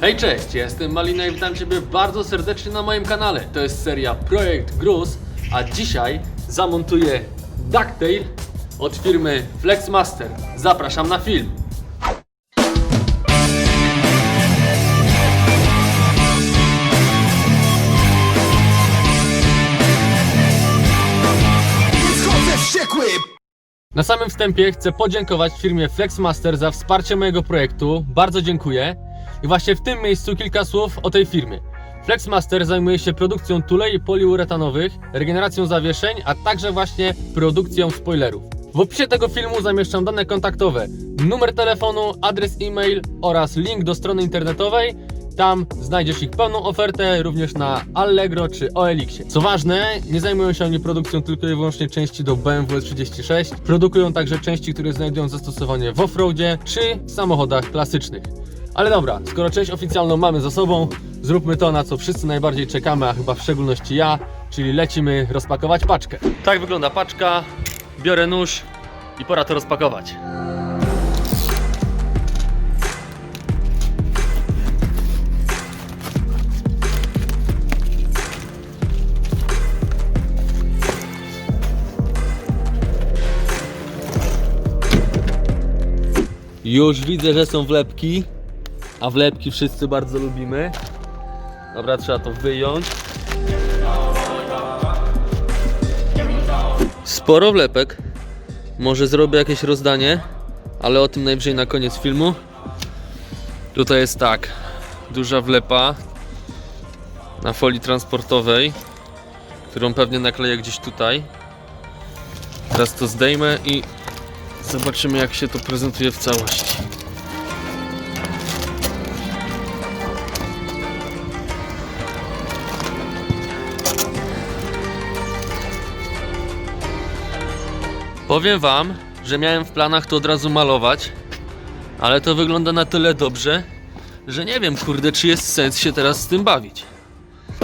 Hej, cześć, ja jestem Malina i witam Ciebie bardzo serdecznie na moim kanale. To jest seria Projekt Gruz, a dzisiaj zamontuję Ducktail od firmy Flexmaster. Zapraszam na film. Na samym wstępie chcę podziękować firmie Flexmaster za wsparcie mojego projektu. Bardzo dziękuję. I właśnie w tym miejscu kilka słów o tej firmie. Flexmaster zajmuje się produkcją tulei poliuretanowych, regeneracją zawieszeń, a także właśnie produkcją spoilerów. W opisie tego filmu zamieszczam dane kontaktowe, numer telefonu, adres e-mail oraz link do strony internetowej. Tam znajdziesz ich pełną ofertę również na Allegro czy OLX. Co ważne, nie zajmują się oni produkcją tylko i wyłącznie części do BMW S36. Produkują także części, które znajdują zastosowanie w offroadzie czy samochodach klasycznych. Ale dobra, skoro część oficjalną mamy za sobą, zróbmy to, na co wszyscy najbardziej czekamy, a chyba w szczególności ja, czyli lecimy rozpakować paczkę. Tak wygląda paczka. Biorę nóż i pora to rozpakować. Już widzę, że są wlepki, a wlepki wszyscy bardzo lubimy. Dobra, trzeba to wyjąć. Sporo wlepek. Może zrobię jakieś rozdanie, ale o tym najwyżej na koniec filmu. Tutaj jest tak, duża wlepa na folii transportowej, którą pewnie nakleję gdzieś tutaj. Teraz to zdejmę i Zobaczymy jak się to prezentuje w całości. Powiem wam, że miałem w planach to od razu malować, ale to wygląda na tyle dobrze, że nie wiem kurde czy jest sens się teraz z tym bawić.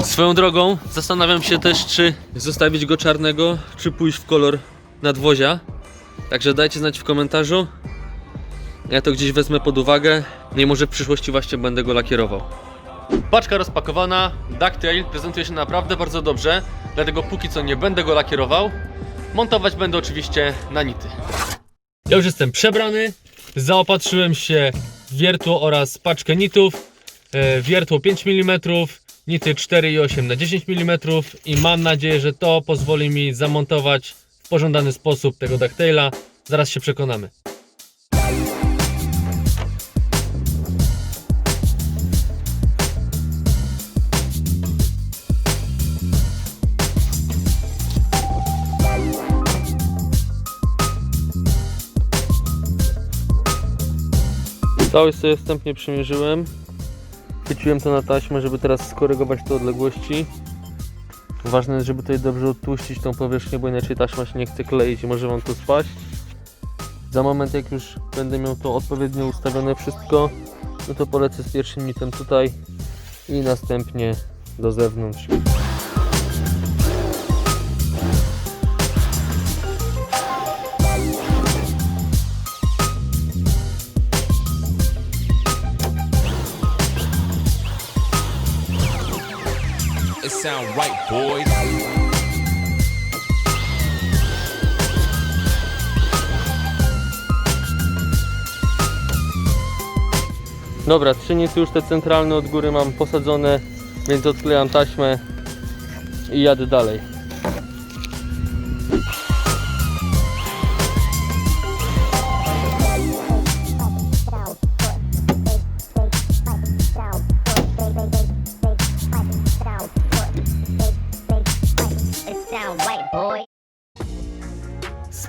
Swoją drogą zastanawiam się też czy zostawić go czarnego, czy pójść w kolor nadwozia. Także dajcie znać w komentarzu. Ja to gdzieś wezmę pod uwagę. No i może w przyszłości właśnie będę go lakierował. Paczka rozpakowana. Ducktail prezentuje się naprawdę bardzo dobrze. Dlatego póki co nie będę go lakierował. Montować będę oczywiście na nity. Ja już jestem przebrany. Zaopatrzyłem się w wiertło oraz paczkę nitów. E, Wiertło 5 mm, nity 4,8 na 10 mm i mam nadzieję, że to pozwoli mi zamontować w pożądany sposób tego ducktaila. Zaraz się przekonamy. Całość sobie wstępnie przymierzyłem. Chwyciłem to na taśmę, żeby teraz skorygować te odległości. Ważne jest, żeby tutaj dobrze odtłuścić tą powierzchnię, bo inaczej taśma się nie chce kleić i może Wam to spaść. Za moment, jak już będę miał to odpowiednio ustawione wszystko, no to polecę z pierwszym nitem tutaj i następnie do zewnątrz. Sound right, boys. Dobra, trzy nity już te centralne od góry mam posadzone, więc odklejam taśmę i jadę dalej.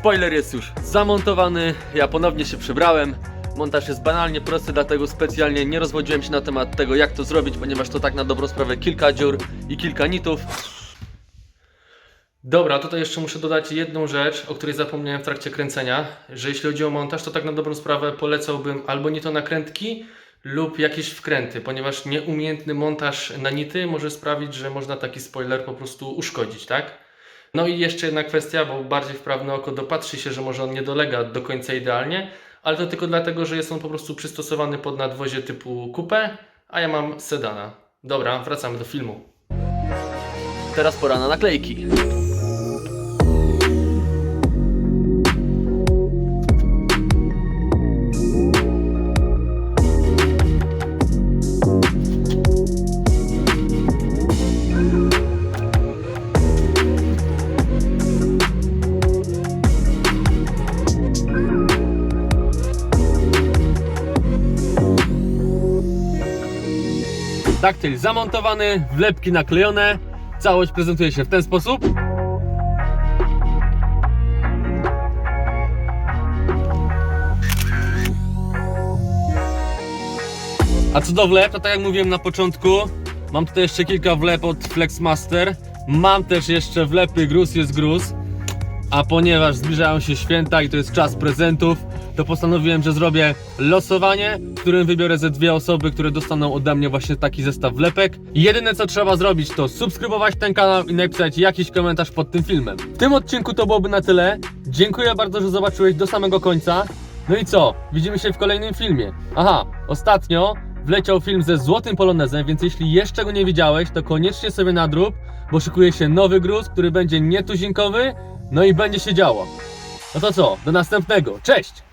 Spoiler jest już zamontowany, ja ponownie się przebrałem. Montaż jest banalnie prosty, dlatego specjalnie nie rozwodziłem się na temat tego, jak to zrobić, ponieważ to tak na dobrą sprawę kilka dziur i kilka nitów. Dobra, tutaj jeszcze muszę dodać jedną rzecz, o której zapomniałem w trakcie kręcenia, że jeśli chodzi o montaż, to tak na dobrą sprawę polecałbym albo nie to nakrętki lub jakieś wkręty, ponieważ nieumiejętny montaż na nity może sprawić, że można taki spoiler po prostu uszkodzić, tak? No i jeszcze jedna kwestia, bo bardziej wprawne oko dopatrzy się, że może on nie dolega do końca idealnie, ale to tylko dlatego, że jest on po prostu przystosowany pod nadwozie typu coupé, a ja mam sedana. Dobra, wracamy do filmu. Teraz pora na naklejki. Daktyl zamontowany, wlepki naklejone. Całość prezentuje się w ten sposób. A co do wlep, to tak jak mówiłem na początku, mam tutaj jeszcze kilka wlep od Flexmaster. Mam też jeszcze wlepy gruz jest gruz. A ponieważ zbliżają się święta i to jest czas prezentów, to postanowiłem, że zrobię losowanie, w którym wybiorę ze dwie osoby, które dostaną ode mnie właśnie taki zestaw wlepek. Jedyne co trzeba zrobić to subskrybować ten kanał i napisać jakiś komentarz pod tym filmem. W tym odcinku to byłoby na tyle. Dziękuję bardzo, że zobaczyłeś do samego końca. No i co? Widzimy się w kolejnym filmie. Aha, ostatnio wleciał film ze złotym polonezem, więc jeśli jeszcze go nie widziałeś, to koniecznie sobie nadrób, bo szykuje się nowy gruz, który będzie nietuzinkowy, no i będzie się działo. No to co, do następnego. Cześć!